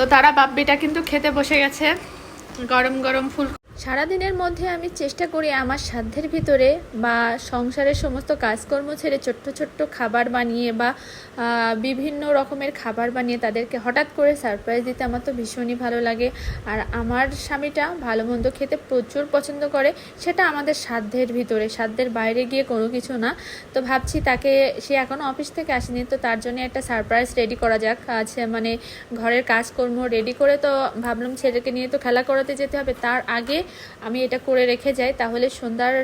তো তারা বাপ্পিটা কিন্তু খেতে বসে গেছে। গরম গরম ফুল সারাদিনের মধ্যে আমি চেষ্টা করি আমার সাধ্যের ভিতরে বা সংসারের সমস্ত কাজকর্ম ছেড়ে ছোট্ট ছোট্ট খাবার বানিয়ে বা বিভিন্ন রকমের খাবার বানিয়ে তাদেরকে হঠাৎ করে সারপ্রাইজ দিতে আমার তো ভীষণই ভালো লাগে। আর আমার স্বামীটা ভালো মন্দ খেতে প্রচুর পছন্দ করে, সেটা আমাদের সাধ্যের ভিতরে, সাধ্যের বাইরে গিয়ে কোনো কিছু না। তো ভাবছি তাকে, সে এখনও অফিস থেকে আসেনি, তো তার জন্য একটা সারপ্রাইজ রেডি করা যাক। আছে মানে ঘরের কাজকর্ম রেডি করে তো ভাবলাম ছেলেকে নিয়ে তো খেলা করাতে যেতে হবে। তার আগে আমি এটা করে রেখে যাই, তাহলে সন্ধ্যার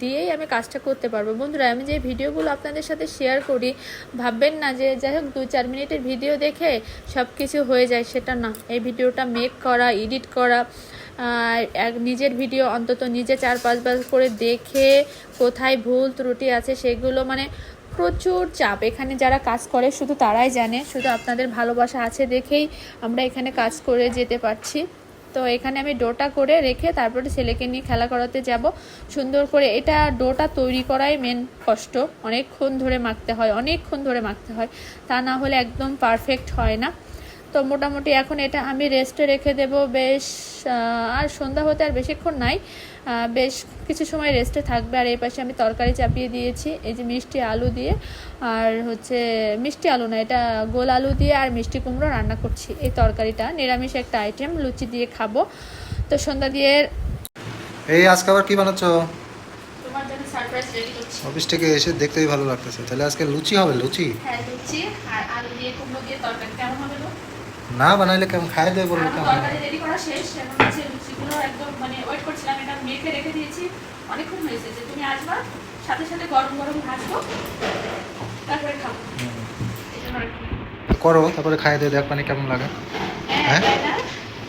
দিয়েই আমি কাজটা করতে পারব। বন্ধুরা, আমি যে ভিডিওগুলো আপনাদের সাথে শেয়ার করি, ভাববেন না যে যাই হোক দু চার মিনিটের ভিডিও দেখে সব কিছু হয়ে যায়, সেটা না। এই ভিডিওটা মেক করা এডিট করা এক নিজের ভিডিও অন্তত নিজে চার পাঁচবার করে দেখে কোথায় ভুল ত্রুটি আছে, সেগুলো মানে প্রচুর চাপ। এখানে যারা কাজ করে, শুধু তারাই জানে, শুধু আপনাদের ভালোবাসা আছে দেখেই আমরা এখানে কাজ করে যেতে পারছি। তো এখানে আমি ডোটা করে রেখে তারপরে ছেলেকে নিয়ে খেলা করাতে যাব। সুন্দর করে এটা ডোটা তৈরি করাই মেন কষ্ট। অনেকক্ষণ ধরে মাখতে হয়, অনেকক্ষণ ধরে মাখতে হয়। তা না হলে একদম পারফেক্ট হয় না। তো মোটামুটি এখন এটা আমি রেস্টে রেখে দেব। বেশ আর সন্ধ্যা হতে আর বেশিক্ষণ নাই। বেশ কিছু সময় রেস্টে থাকবে। আর এই পাশে আমি তরকারি চাপিয়ে দিয়েছি। এই যে মিষ্টি আলু দিয়ে। আর হচ্ছে মিষ্টি আলু না এটা গোল আলু দিয়ে আর মিষ্টি কুমড়ো রান্না করছি। এই তরকারিটা নিরামিষ একটা আইটেম লুচি দিয়ে খাব। তো সন্ধ্যা দিয়ে এই আজকে আবার কি বানাচ্ছ? তোমার জন্য সারপ্রাইজ রেডি করছি। অফিস থেকে এসে দেখতেই ভালো লাগতেছে। তাহলে আজকে লুচি হবে লুচি? হ্যাঁ লুচি আর আলু দিয়ে কুমড়ো দিয়ে তরকারি। কেমন হবে? না বানাইলে কেমন খাই দেবে বলব কেমন? তরকারি রেডি করা শেষ এখন হচ্ছে লুচিগুলো একদম মানে ওয়েট করছিলাম এটা মেখে রেখে দিয়েছি। অনেকক্ষণ হয়েছে যে তুমি আসবা সাথে সাথে গরম গরম ভাজবো তারপরে খাব। করো তারপরে খাই দিয়ে দেখ মানে কেমন লাগে। হ্যাঁ হ্যাঁ?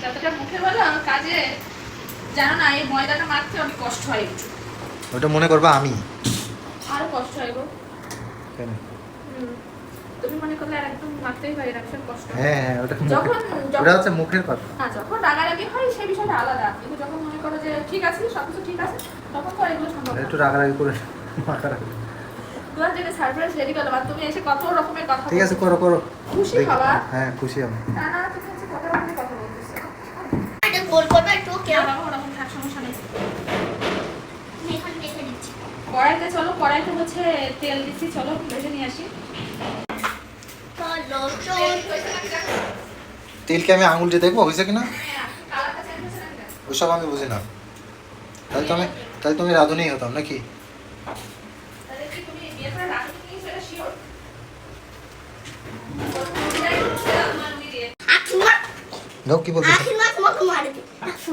যতটা মুখে বলো কাজে জানো না এই ময়দাটা মাখতে অনেক কষ্ট হয় একটু। ওটা মনে করবা আমি। আরও কষ্ট হয় গো। কেন? তুমি মনে করলে আর একদম মাখতেই পারি না কষ্ট হয়। হ্যাঁ হ্যাঁ ওটা যখন- যখন- ওটা হচ্ছে মুখের কথা। হ্যাঁ যখন রাগারাগি হয় সেই বিষয়টা আলাদা। কিন্তু যখন মনে করো যে ঠিক আছে সবকিছু ঠিক আছে তখন তো এগুলো সম্ভব একটু রাগারাগি করে মাখারাগি। তোমার জন্য সারপ্রাইজ রেডি করলাম আর তুমি এসে কত রকমের কথা ঠিক আছে করো করো। খুশি হবা? হ্যাঁ খুশি আমি। না না তুমি হচ্ছে কত রকমের কথা বলতেছো। এটা গোল করবে একটু ওরকম থাক সমস্যা নেই। আমি এখন দেখে দিচ্ছি। কড়াইতে চলো কড়াইতে হচ্ছে তেল দিচ্ছি চলো ভেজে নিয়ে আসি। তেলকে আমি আঙুল দিয়ে দেখব, হয়েছে কিনা? ওইসব আমি বুঝি না। তাহলে তো আমি তাহলে তুমি রাঁধুনেই হতাম, নাকি? কি তুমি আখিমা কি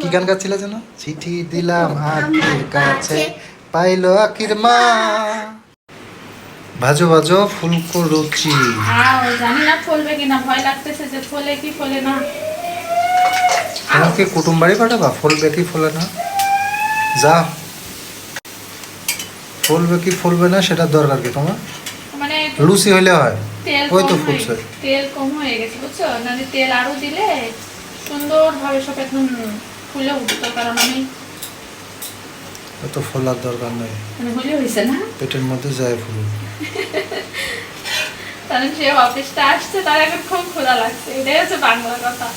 কি গান গাচ্ছিল যেন? চিঠি দিলাম আখির কাছে, পাইলো আখির মা। ভাজো ভাজো ফুলকো রুচি হ্যাঁ জানি না ফলবে কিনা ভয় লাগতেছে যে ফলে কি ফলে না। তোমাকে কুটুম বাড়ি পাঠাবা? ফলবে কি ফলে না? যা। ফলবে কি ফলবে না সেটা দরকার কি তোমার? মানে লুচি হইলে হয়। তেল ওই তো ফুলছে। তেল কম হয়ে গেছে বুঝছ? নাহলে তেল আরও দিলে সুন্দরভাবে সব একদম ফুলে উঠতো কারণ আমি এত ফলার দরকার নেই। মানে পেটের মধ্যে যায় ফুল। তাহলে সে অফিসটা আসছে তার এখন খুব খোলা লাগছে। এটাই হচ্ছে বাংলা কথা।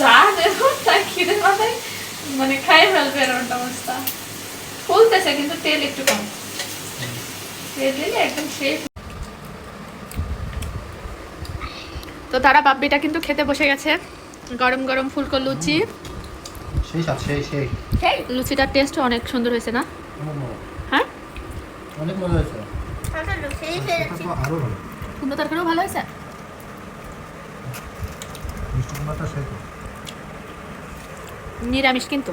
যা দেবো তার খিদে মাথায় মানে খাই ফেলবে এরকম অবস্থা। ফুলতেছে কিন্তু তেল একটু কম। তেল দিলে একদম সেই তো তারা বাপ্পিটা কিন্তু খেতে বসে গেছে। গরম গরম ফুলকো লুচি। সেই সাথে সেই সেই। সেই লুচিটার টেস্ট অনেক সুন্দর হয়েছে না? হ্যাঁ? অনেক মজা হয়েছে। আরও ভালো। কুমড়ো তরকারিও ভালো হয়েছে? মিষ্টি কুমড়াটা সেই নিরামিষ কিন্তু।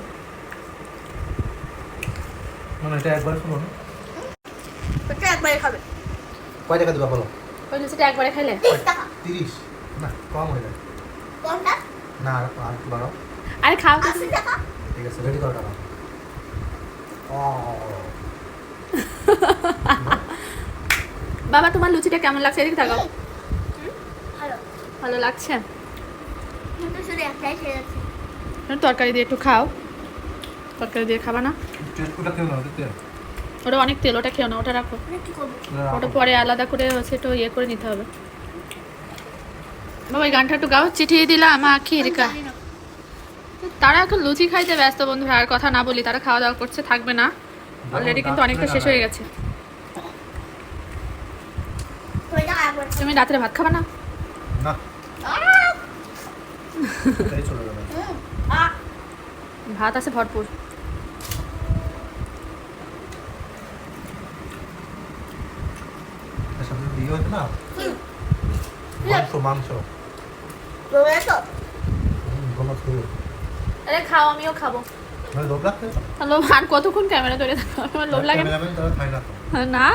মানে এটা একবার শুনো না। একবারে খাবে। কয় টাকা দিবা বলো? ওই লুচিটা একবারে খাইলে? তিরিশ টাকা। তিরিশ। না কম হয়ে যায়। কোনটা না আর আর একটু বাড়াও। আরে খাও তো। ঠিক আছে রেডি করো বাবা তোমার লুচিটা কেমন লাগছে? এদিকে থাকো ভালো। ভালো লাগছে? কিন্তু শুধু একটাই খেয়েছি তরকারি দিয়ে একটু খাও। তরকারি দিয়ে খাবা না? ওটা অনেক তেল ওটা খেও না ওটা রাখো। আমি ওটা পরে আলাদা করে হচ্ছে একটু ইয়ে করে নিতে হবে। বাবা এই গানটা একটু গাও। চিঠিয়ে দিলাম আখির কা তারা এখন লুচি খাইতে ব্যস্ত বন্ধুরা আর কথা না বলি তারা খাওয়া দাওয়া করছে থাকবে না। অলরেডি কিন্তু অনেকটা শেষ হয়ে গেছে। তুমি রাত্রে ভাত খাবে না? না। এই চলে যাবে আহ ভাত আছে ভরপুর। দিয়ে মাংস মাংস। আরে খাও আমিও খাব। মানে লোভ লাগছে? আর কতক্ষণ ক্যামেরা ধরে থাকো? আমার লোভ লাগে না। না।